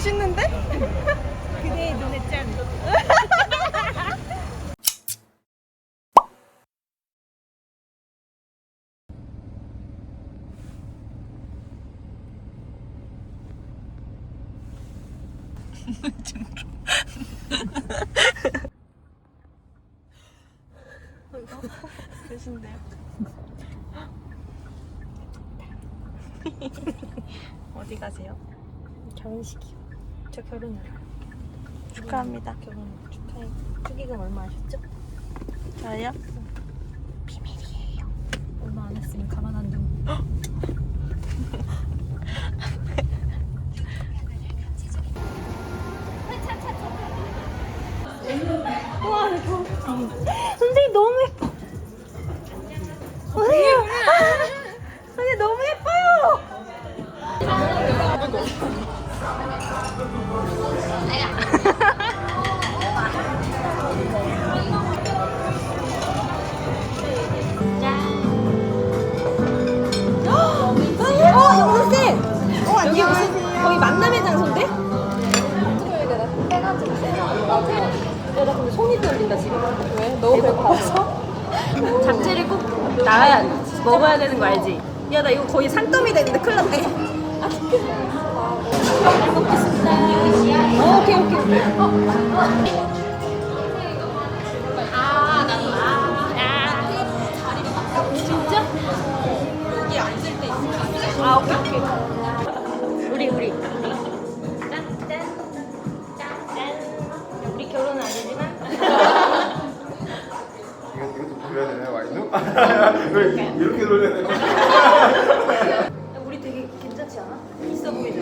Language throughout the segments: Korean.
멋있는데? 그대의 눈에 짠. 어디 가세요? 결혼식이요. 저 결혼해요. 축하합니다. 결혼 축하해. 축의금 얼마 하셨죠? 저요? 비밀이에요. 얼마 안 했으면 가만 안 두고. 와, 이거 선생님 너무 예뻐. 나가야, 먹어야 되는 거 알지? 야, 나 이거 거의 산더미 되는데 큰일 났네. 아, 잘 먹겠습니다. 어, 오케이, 오케이, 오케이. 어. 아, 나도, 아, 아. 진짜? 아 오케이 오케이 우리 우리 짠 짠 짠 짠 우리 결혼은 아니지만 이거 이것도 돌려야 되나요 와인도? 왜 이렇게 돌려야 되나? 우리 되게 괜찮지 않아? 있어 보이죠?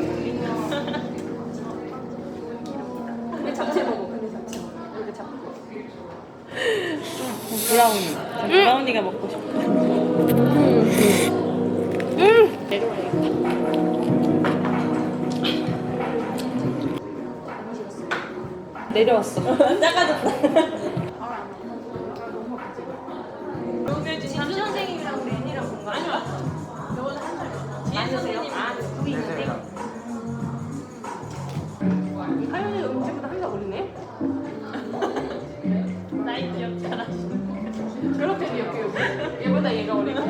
근데 잡채 먹어 근데 잡채 먹어 이렇게 잡고 브라우니. 전 브라우니가 먹고 싶어. 내려왔어. 작아졌다. 하연이 음식보다 한살 어리네? 나이 기억잖아 그렇게 기억해요 얘보다 얘가 어리고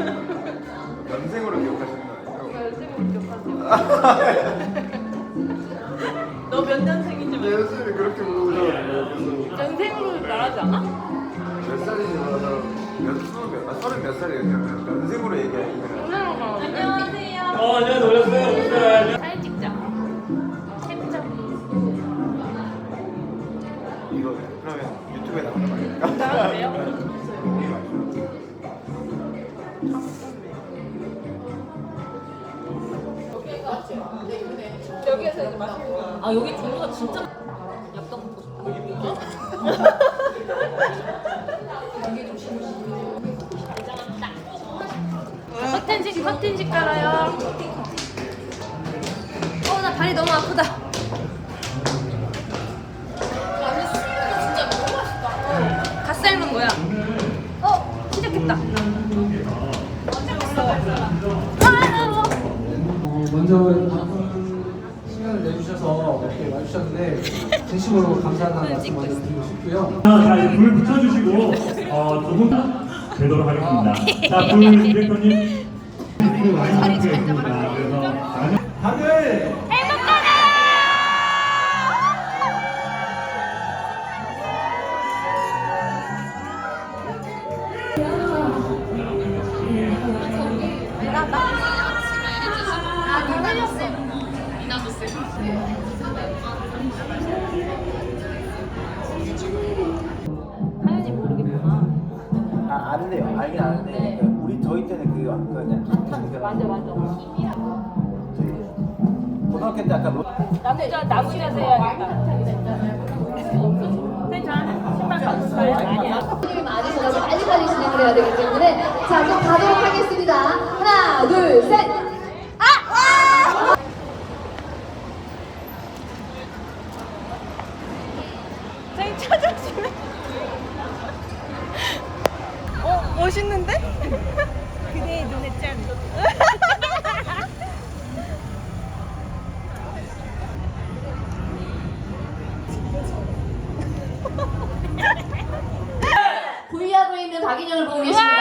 연생으로 기억하시는 거 아니에요? 쌤이 기억하세요 너 몇 년생인지 내 연습이 그렇게 물어보셔가지고 연생으로 말하지 않아? 몇 살인지 몰라서 몇 스무 몇, 아, 서른 몇 살이에요? 연생으로 얘기하니까 안녕하세요 어, 안녕, 놀랐어요. 사진 찍자 캡처 아 여기 종류가 진짜 엽떡 먹고 싶다. 커튼식 커튼식 깔아요. 어 나 발이 너무 아프다. 갓 삶은 거야. 어 시작했다. 아, 어, 먼저 바쁜 시간을 내주셔서 이렇게 와 주셨는데 진심으로 감사하다는 말씀 먼저 드리고 싶고요. 자, 이제 불 붙여주시고, 어, 두분 되도록 하겠습니다. 자, 불 디렉터님. 때 아까 뭐 남자 남자 해야겠다. 괜찮아. 신발 가줄까요? 아니야. 빨리빨리 진행을 해야 되기 때문에 자 그럼 가도록 하겠습니다 하나 둘 셋 선생님 찾아주면. 어 멋있는데? 그대의 눈에 짠. 박인영을 보고 계십니다.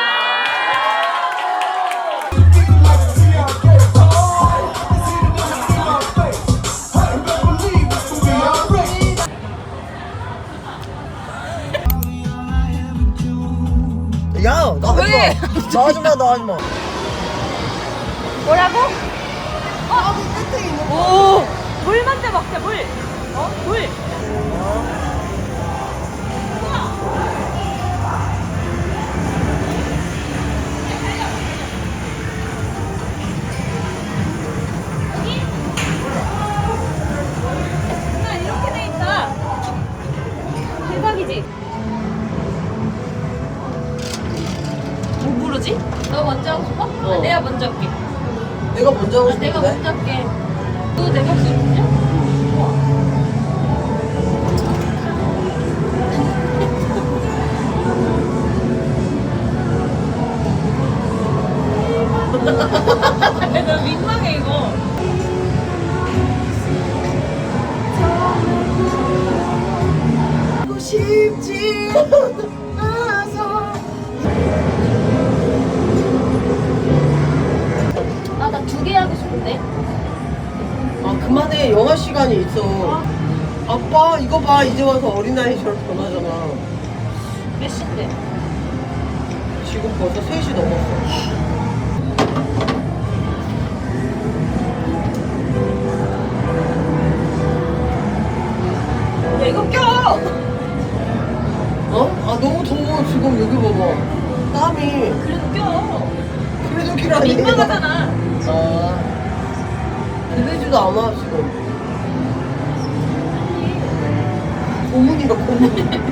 야, 나 왜? 나 하지 마, 나 하지 마. 뭐라고? 어? 오! 물 먼저 먹자, 물. 어? 물. 내가 먼저 하고 아, 내가 싶은데? 먼저 할게. 너내 목소리 들려? 나 민망해 이거. 쉽지 않아 그만해. 영화 시간이 있어. 아빠, 이거 봐. 이제 와서 어린아이처럼 변하잖아. 몇 시인데? 지금 벌써 3시 넘었어. 야, 이거 껴! 어? 아, 너무 더워. 지금 여기 봐봐. 땀이. 그래도 껴. 그래도 기라니. 민망하잖아. 아. 들리지도 않아, 지금. 고문이야, 고문.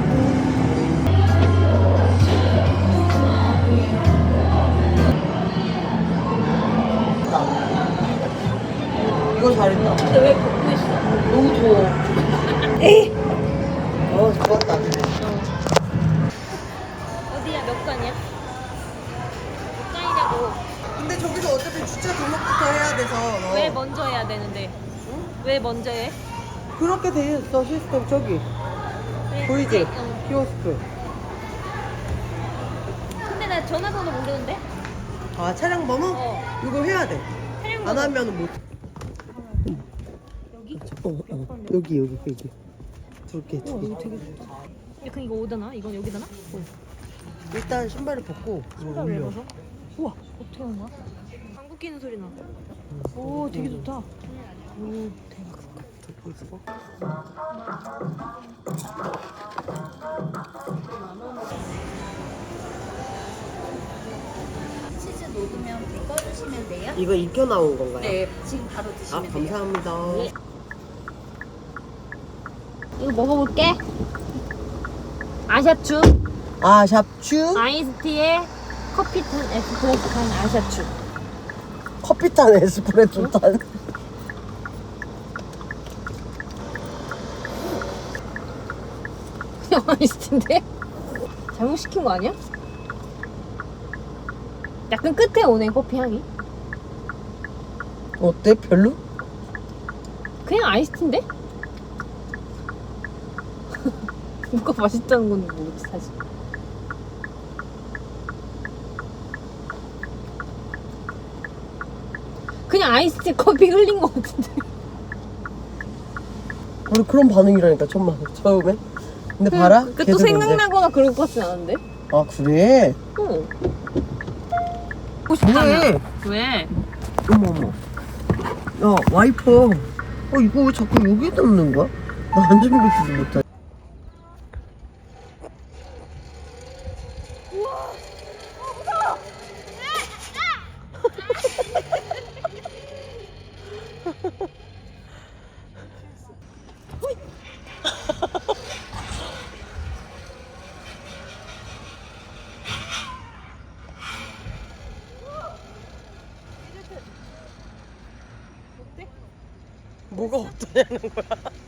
이거 잘했다. 근데 왜 벗고 있어? 너무 더워. 에이! 어, 좋았다. 주차 등록부터 해야 돼서. 너. 왜 먼저 해야 되는데? 왜 먼저 해? 그렇게 돼 있어, 시스템 저기. 보이지? 응. 키오스크. 근데 나 전화번호 모르는데? 아, 차량 번호? 어. 이거 해야 돼. 차량 안 번호. 하면 못. 여기? 어, 어. 여기, 여기, 여기. 두 개, 두 개. 야, 그럼 이거 오다나? 이건 여기다나? 일단 신발을 벗고 이거 신발 왜 올려. 벗어? 우와, 어떻게 하는 거야? 끼는 소리 나. 오, 되게 좋다. 오, 대박. 치즈 녹으면 불 꺼주시면 돼요. 이거 익혀 나온 건가요? 네, 지금 바로 아, 드시면 돼요. 감사합니다. 이거 먹어볼게. 아샤추. 아, 샵추 아이스티에 커피 탄 에스프레소 탄 아샤추. 커피 탄 에스프레소 탄. 그냥 아이스티인데? 잘못 시킨 거 아니야? 약간 끝에 오네 커피 향이. 어때? 별로? 그냥 아이스티인데? 뭐가 맛있다는 건지 모르지 사실. 그냥 아이스티 커피 흘린 거 같은데. 우리 그런 반응이라니까 처음 처음에. 근데 봐라. 그 또 걔도 생각나거나 그럴 것 같진 않은데? 아 그래? 응. 왜? 왜? 어머 어머. 야 와이퍼. 어 이거 왜 자꾸 여기에 넣는 거야? 나 안전벨트도 못하. 뭐가 어떠냐는 거야?